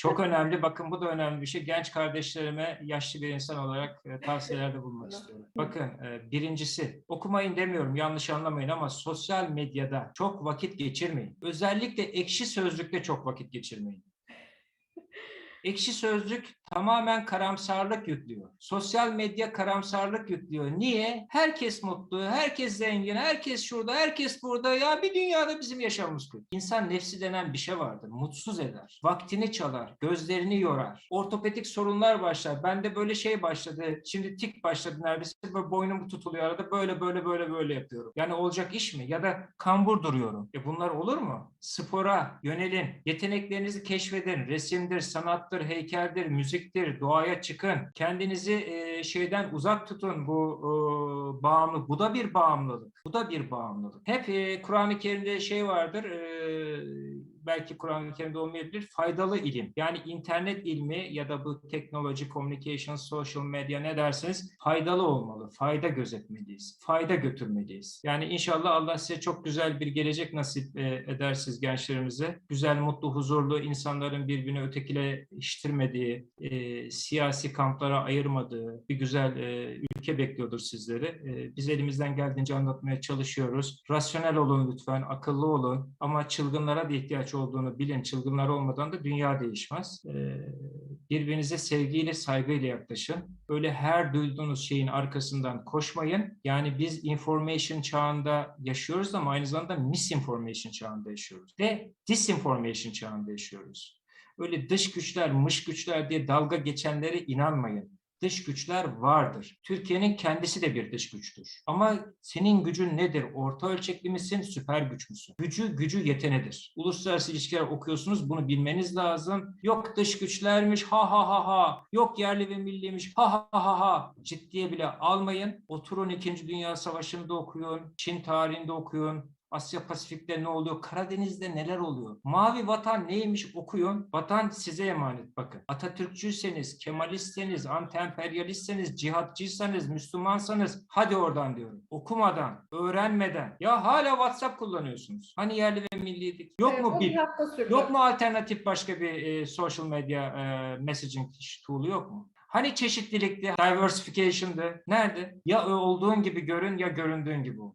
Çok önemli. Bakın bu da önemli bir şey. Genç kardeşlerime yaşlı bir insan olarak e, tavsiyelerde bulunmak istiyorum. Bakın e, birincisi okumayın demiyorum yanlış anlamayın ama sosyal medyada çok vakit geçirmeyin. Özellikle ekşi sözlükte çok vakit geçirmeyin. Ekşi sözlük tamamen karamsarlık yüklüyor. Sosyal medya karamsarlık yüklüyor. Niye? Herkes mutlu, herkes zengin, herkes şurada, herkes burada. Ya bir dünyada bizim yaşamımız kötü. İnsan nefsi denen bir şey vardır. Mutsuz eder. Vaktini çalar, gözlerini yorar. Ortopedik sorunlar başlar. Bende böyle şey başladı. Şimdi tik başladı neredeyse. Böyle boynum tutuluyor arada. Böyle böyle böyle böyle yapıyorum. Yani olacak iş mi? Ya da kambur duruyorum. E bunlar olur mu? Spora yönelin. Yeteneklerinizi keşfedin. Resimdir, sanattır, heykeldir, müziktir. Doğaya çıkın. Kendinizi e, şeyden uzak tutun. Bu e, bağımlı. Bu da bir bağımlılık. Bu da bir bağımlılık. Hep e, Kur'an-ı Kerim'de şey vardır. E, belki Kur'an-ı Kerim'de olmayabilir. Faydalı ilim. Yani internet ilmi ya da bu teknoloji, communication, social medya ne derseniz faydalı olmalı. Fayda gözetmeliyiz. Fayda götürmeliyiz. Yani inşallah Allah size çok güzel bir gelecek nasip e, eder siz gençlerimize. Güzel, mutlu, huzurlu insanların birbirini ötekileştirmediği, e, siyasi kamplara ayırmadığı bir güzel e, ülke bekliyordur sizleri. E, biz elimizden geldiğince anlatmaya çalışıyoruz. Rasyonel olun lütfen, akıllı olun ama çılgınlara da ihtiyaç olduğunu bilin. Çılgınlar olmadan da dünya değişmez. E, birbirinize sevgiyle, saygıyla yaklaşın. Öyle her duyduğunuz şeyin arkasından koşmayın. Yani biz information çağında yaşıyoruz ama aynı zamanda misinformation çağında yaşıyoruz. Ve disinformation çağında yaşıyoruz. Öyle dış güçler, mış güçler diye dalga geçenlere inanmayın. Dış güçler vardır. Türkiye'nin kendisi de bir dış güçtür. Ama senin gücün nedir? Orta ölçekli misin, süper güç müsün? Gücü, gücü yetenedir. Uluslararası ilişkiler okuyorsunuz, bunu bilmeniz lazım. Yok dış güçlermiş, ha ha ha ha. Yok yerli ve milliymiş, ha ha ha ha. Ciddiye bile almayın. Oturun 2. Dünya Savaşı'nda okuyun, Çin tarihinde okuyun. Asya Pasifik'te ne oluyor? Karadeniz'de neler oluyor? Mavi vatan neymiş okuyun. Vatan size emanet bakın. Atatürkçüyseniz, Kemalistseniz, anti-emperyalistseniz, cihatçıysanız, Müslümansanız hadi oradan diyorum. Okumadan, öğrenmeden. Ya hala WhatsApp kullanıyorsunuz. Hani yerli ve milliydik. Yok Evet, mu bir. Yok mu alternatif başka bir e, social medya e, messaging tool'u yok mu? Hani çeşitlilikti, diversification'dı. Nerede? Ya olduğun gibi görün ya göründüğün gibi ol.